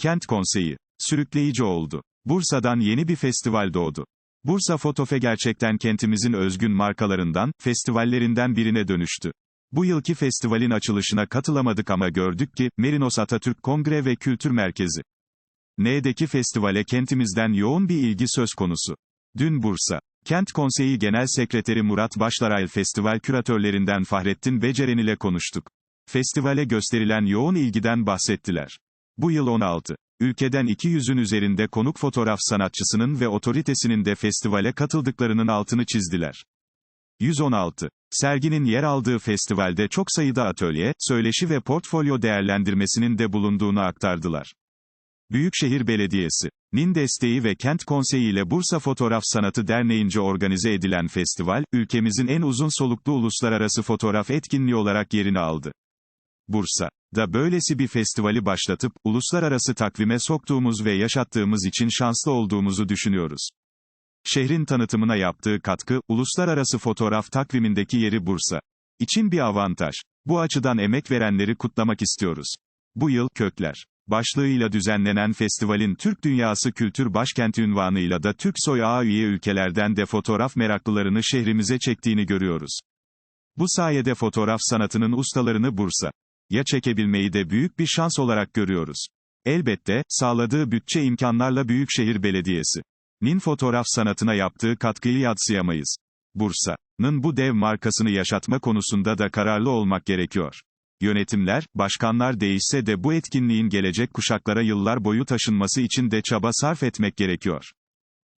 Kent Konseyi. Sürükleyici oldu. Bursa'dan yeni bir festival doğdu. Bursa Fotofe gerçekten kentimizin özgün markalarından, festivallerinden birine dönüştü. Bu yılki festivalin açılışına katılamadık ama gördük ki, Merinos Atatürk Kongre ve Kültür Merkezi. N'deki festivale kentimizden yoğun bir ilgi söz konusu. Dün Bursa. Kent Konseyi Genel Sekreteri Murat Başlarayl festival küratörlerinden Fahrettin Beceren ile konuştuk. Festivale gösterilen yoğun ilgiden bahsettiler. Bu yıl 16. Ülkeden 200'ün üzerinde konuk fotoğraf sanatçısının ve otoritesinin de festivale katıldıklarının altını çizdiler. 116. Serginin yer aldığı festivalde çok sayıda atölye, söyleşi ve portfolyo değerlendirmesinin de bulunduğunu aktardılar. Büyükşehir Belediyesi, nin desteği ve Kent Konseyi ile Bursa Fotoğraf Sanatı Derneği'nce organize edilen festival, ülkemizin en uzun soluklu uluslararası fotoğraf etkinliği olarak yerini aldı. Bursa da böylesi bir festivali başlatıp, uluslararası takvime soktuğumuz ve yaşattığımız için şanslı olduğumuzu düşünüyoruz. Şehrin tanıtımına yaptığı katkı, uluslararası fotoğraf takvimindeki yeri Bursa için bir avantaj. Bu açıdan emek verenleri kutlamak istiyoruz. Bu yıl, Kökler başlığıyla düzenlenen festivalin Türk Dünyası Kültür Başkenti unvanıyla da Türk Soy Ağa üye ülkelerden de fotoğraf meraklılarını şehrimize çektiğini görüyoruz. Bu sayede fotoğraf sanatının ustalarını Bursa ya çekebilmeyi de büyük bir şans olarak görüyoruz. Elbette, sağladığı bütçe imkanlarla Büyükşehir Belediyesi nin fotoğraf sanatına yaptığı katkıyı yadsıyamayız. Bursa'nın bu dev markasını yaşatma konusunda da kararlı olmak gerekiyor. Yönetimler, başkanlar değişse de bu etkinliğin gelecek kuşaklara yıllar boyu taşınması için de çaba sarf etmek gerekiyor.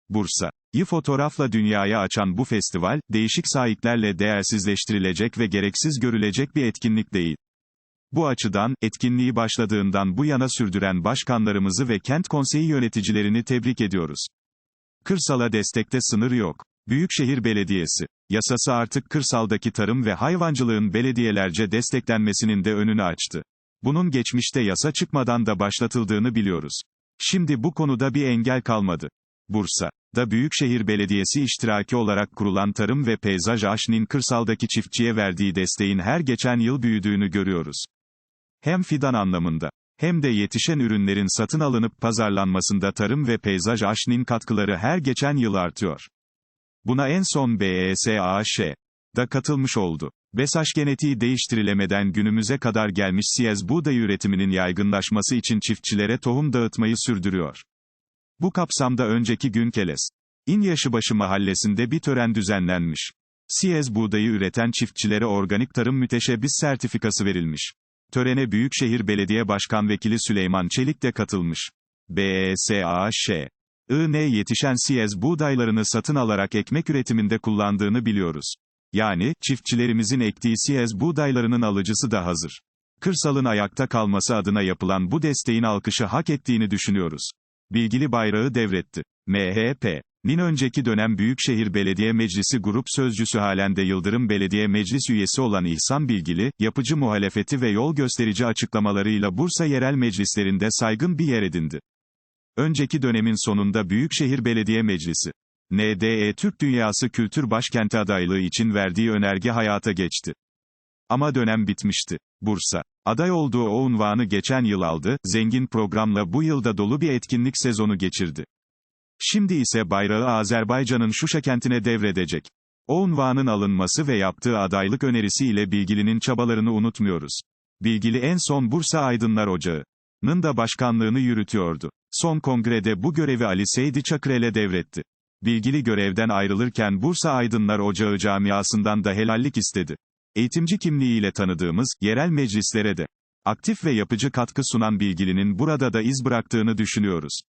Bursa'yı fotoğrafla dünyaya açan bu festival, değişik sahiplerle değersizleştirilecek ve gereksiz görülecek bir etkinlik değil. Bu açıdan, etkinliği başladığından bu yana sürdüren başkanlarımızı ve kent konseyi yöneticilerini tebrik ediyoruz. Kırsala destekte sınır yok. Büyükşehir Belediyesi yasası artık kırsaldaki tarım ve hayvancılığın belediyelerce desteklenmesinin de önünü açtı. Bunun geçmişte yasa çıkmadan da başlatıldığını biliyoruz. Şimdi bu konuda bir engel kalmadı. Bursa da Büyükşehir Belediyesi iştiraki olarak kurulan Tarım ve Peyzaj AŞ'nin kırsaldaki çiftçiye verdiği desteğin her geçen yıl büyüdüğünü görüyoruz. Hem fidan anlamında hem de yetişen ürünlerin satın alınıp pazarlanmasında Tarım ve Peyzaj AŞ'nin katkıları her geçen yıl artıyor. Buna en son BESAŞ da katılmış oldu. BESAŞ genetiği değiştirilemeden günümüze kadar gelmiş siyez buğday üretiminin yaygınlaşması için çiftçilere tohum dağıtmayı sürdürüyor. Bu kapsamda önceki gün Keles, İnyaşıbaşı mahallesinde bir tören düzenlenmiş. Siyez buğdayı üreten çiftçilere organik tarım müteşebbis sertifikası verilmiş. Törene Büyükşehir Belediye Başkan Vekili Süleyman Çelik de katılmış. BESAŞ IN yetişen siyez buğdaylarını satın alarak ekmek üretiminde kullandığını biliyoruz. Yani, çiftçilerimizin ektiği siyez buğdaylarının alıcısı da hazır. Kırsalın ayakta kalması adına yapılan bu desteğin alkışı hak ettiğini düşünüyoruz. Bilgili bayrağı devretti. MHP Nin önceki dönem Büyükşehir Belediye Meclisi Grup Sözcüsü halen de Yıldırım Belediye Meclis üyesi olan İhsan Bilgili, yapıcı muhalefeti ve yol gösterici açıklamalarıyla Bursa yerel meclislerinde saygın bir yer edindi. Önceki dönemin sonunda Büyükşehir Belediye Meclisi, NDE Türk Dünyası Kültür Başkenti adaylığı için verdiği önerge hayata geçti. Ama dönem bitmişti. Bursa, aday olduğu o unvanı geçen yıl aldı, zengin programla bu yılda dolu bir etkinlik sezonu geçirdi. Şimdi ise bayrağı Azerbaycan'ın Şuşa kentine devredecek. O unvanın alınması ve yaptığı adaylık önerisiyle Bilgili'nin çabalarını unutmuyoruz. Bilgili en son Bursa Aydınlar Ocağı'nın da başkanlığını yürütüyordu. Son kongrede bu görevi Ali Seydi Çakırel'e devretti. Bilgili görevden ayrılırken Bursa Aydınlar Ocağı camiasından da helallik istedi. Eğitimci kimliğiyle tanıdığımız, yerel meclislere de aktif ve yapıcı katkı sunan Bilgili'nin burada da iz bıraktığını düşünüyoruz.